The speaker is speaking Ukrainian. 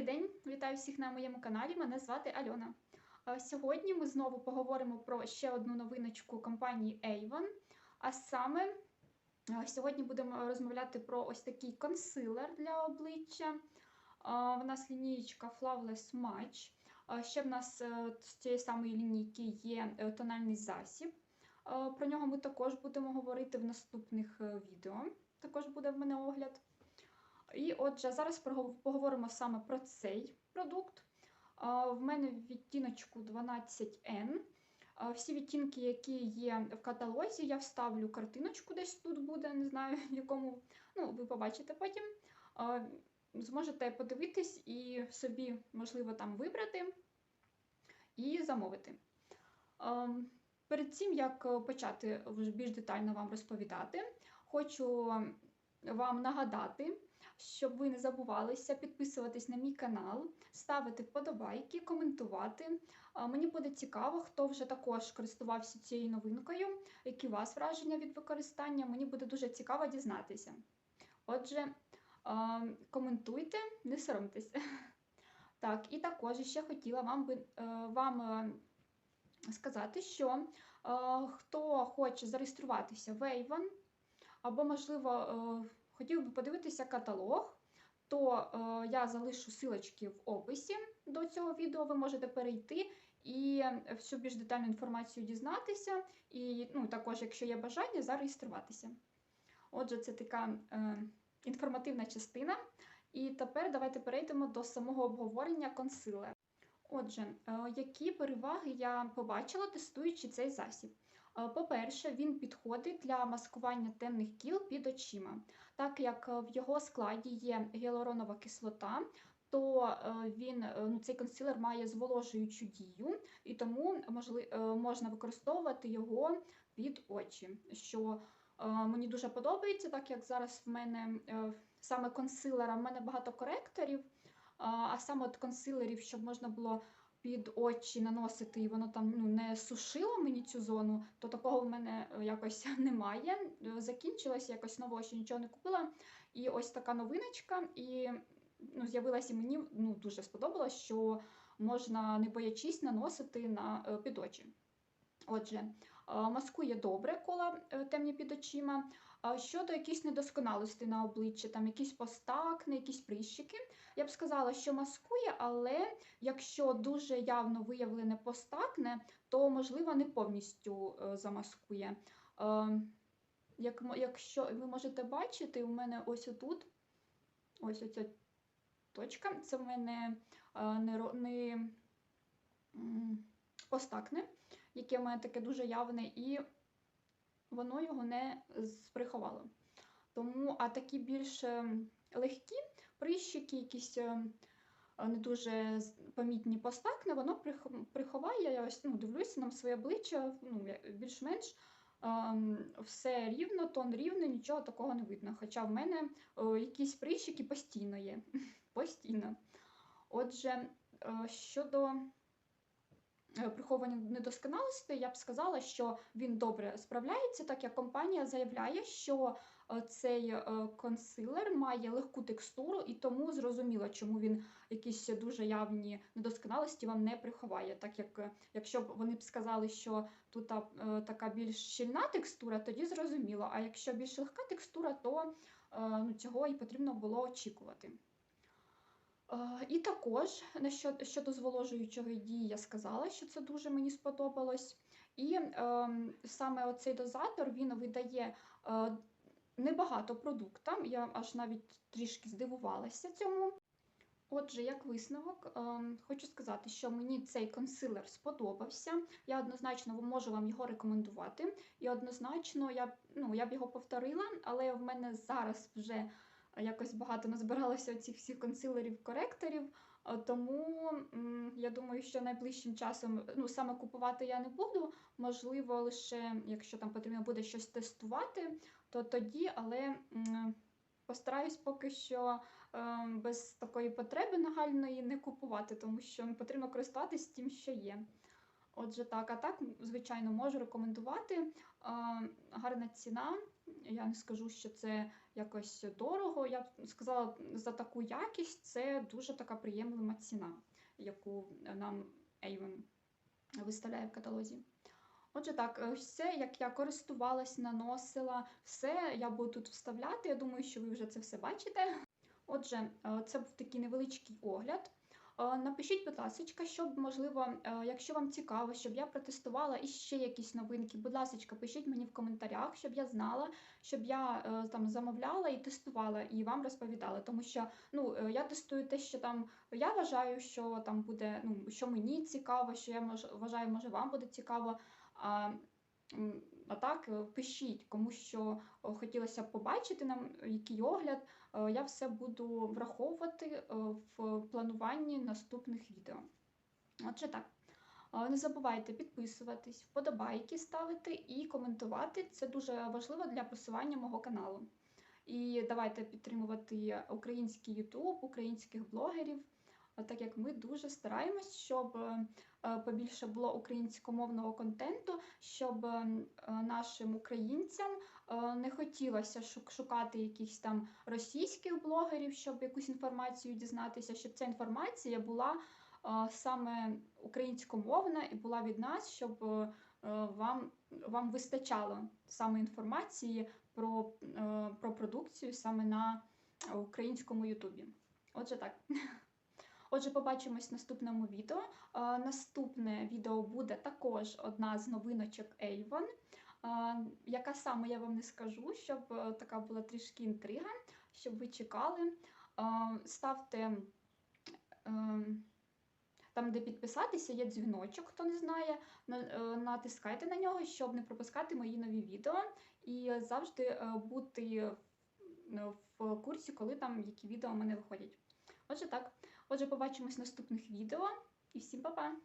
Добрий день, вітаю всіх на моєму каналі. Мене звати Альона. Сьогодні ми знову поговоримо про ще одну новиночку компанії Avon. А саме сьогодні будемо розмовляти про ось такий консилер для обличчя. В нас лінієчка Flawless Match. Ще в нас е, з цієї самої лінійки є е, тональний засіб. Про нього ми також будемо говорити в наступних е, відео. Також буде в мене огляд. І отже, зараз поговоримо саме про цей продукт. В мене відтіночку 12N. Всі відтінки, які є в каталозі, я вставлю картиночку десь тут буде, не знаю в якому. Ну, ви побачите потім. Зможете подивитись і собі, можливо, там вибрати і замовити. Перед тим, як е, почати більш детально вам розповідати, хочу вам нагадати, щоб ви не забувалися підписуватись на мій канал, ставити вподобайки, коментувати. Мені буде цікаво, хто вже також користувався цією новинкою, які у вас враження від використання. Мені буде дуже цікаво дізнатися. Отже, коментуйте, не соромтеся. Так, і також ще хотіла вам, би, е, вам е, сказати, що е, хто хоче зареєструватися в Avon, або, можливо, е, хотів би подивитися каталог, то е, я залишу силочки в описі до цього відео. Ви можете перейти і всю більш детальну інформацію дізнатися, і ну, також, якщо є бажання, зареєструватися. Отже, це така е, інформативна частина. І тепер давайте перейдемо до самого обговорення консилера. Отже, е, які переваги я побачила, тестуючи цей засіб? Е, По-перше, він підходить для маскування темних кіл під очима. Так як е, в його складі є гіалуронова кислота, то е, він, ну, цей консилер має зволожуючу дію, і тому можна використовувати його під очі. Що мені дуже подобається, так як зараз в мене саме консилера, в мене багато коректорів, а саме от консилерів, щоб можна було під очі наносити, і воно там ну, не сушило мені цю зону, то такого в мене е, якось немає. Закінчилося якось нового, ще нічого не купила. І ось така новиночка, і ну, з'явилася мені ну, дуже сподобалось, що можна, не боячись, наносити на е, під очі. Отже, е, маскує добре кола темні під очима. А Щодо якихось недосконалостей на обличчі, там якісь постакни, якісь прищики, я б сказала, що маскує, але якщо дуже явно виявлене постакне, то можливо не повністю е, замаскує. Е, Як, якщо ви можете бачити, у мене ось отут, ось оця точка, це в мене е, не, не постакне, яке в мене таке дуже явне, і воно його не приховало. Тому, а такі більш е, легкі прищики, якісь е, не дуже помітні постакне, воно приховає. Я ось ну, дивлюся на своє обличчя, ну, більш-менш ем, все рівно, тон рівний, нічого такого не видно. Хоча в мене е, якісь прищики постійно є. Постійно. Отже, щодо е, приховання недосконалостей, я б сказала, що він добре справляється, так як компанія заявляє, що е, цей е, консилер має легку текстуру, і тому зрозуміло, чому він якісь дуже явні недосконалості вам не приховає. Так як якщо б вони б сказали, що тут така більш щільна текстура, тоді зрозуміло. А якщо більш легка текстура, то ну, цього і потрібно було очікувати. Е, І також щодо зволожуючої дії я сказала, що це дуже мені сподобалось. І ем, саме оцей дозатор він видає е, небагато продукта. Я аж навіть трішки здивувалася цьому. Отже, як висновок, ем, хочу сказати, що мені цей консилер сподобався. Я однозначно можу вам його рекомендувати. І однозначно я, ну, я б його повторила, але в мене зараз вже якось багато назбиралося цих всіх консилерів, коректорів. е, Тому я думаю, що найближчим часом ну, саме купувати я не буду. Можливо, лише якщо там потрібно буде щось тестувати, то тоді, але постараюсь поки що е, без такої потреби нагальної не купувати, тому що потрібно користуватись тим, що є. Отже, так, а так, звичайно, можу рекомендувати. Гарна ціна, я не скажу, що це якось дорого. Я б сказала, за таку якість це дуже така приємлива ціна, яку нам Avon виставляє в каталозі. Отже, так, все, як я користувалась, наносила, все я буду тут вставляти. Я думаю, що ви вже це все бачите. Отже, е, це був такий невеличкий огляд. Е, Напишіть, будь ласка, щоб, можливо, е, якщо вам цікаво, щоб я протестувала іще якісь новинки, будь ласка, пишіть мені в коментарях, щоб я знала, щоб я е, там замовляла і тестувала, і вам розповідала. Тому що ну, я тестую те, що там я вважаю, що там буде, ну, що мені цікаво, що я мож, вважаю, може вам буде цікаво. А, а так, пишіть, кому що хотілося побачити нам, який огляд. Е, Я все буду враховувати е, в плануванні наступних відео. Отже, так. Е, Не забувайте підписуватись, вподобайки ставити і коментувати. Це дуже важливо для просування мого каналу. І давайте підтримувати український YouTube, українських блогерів, так як ми дуже стараємось, щоб побільше було українськомовного контенту, щоб нашим українцям не хотілося шукати якихось там російських блогерів, щоб якусь інформацію дізнатися, щоб ця інформація була е, саме українськомовна і була від нас, щоб е, вам, вам вистачало саме інформації про, е, про продукцію саме на українському Ютубі. Отже, так. Отже, побачимось в наступному відео. Е, Наступне відео буде також одна з новиночок Avon. Яка саме я вам не скажу, щоб е, така була трішки інтрига, щоб ви чекали. Ставте е, там, де підписатися, є дзвіночок, хто не знає. Е, Натискайте на нього, щоб не пропускати мої нові відео і завжди е, бути в- курсі, коли там які відео в мене виходять. Отже, так. Отже, побачимось в наступних відео і всім па-па!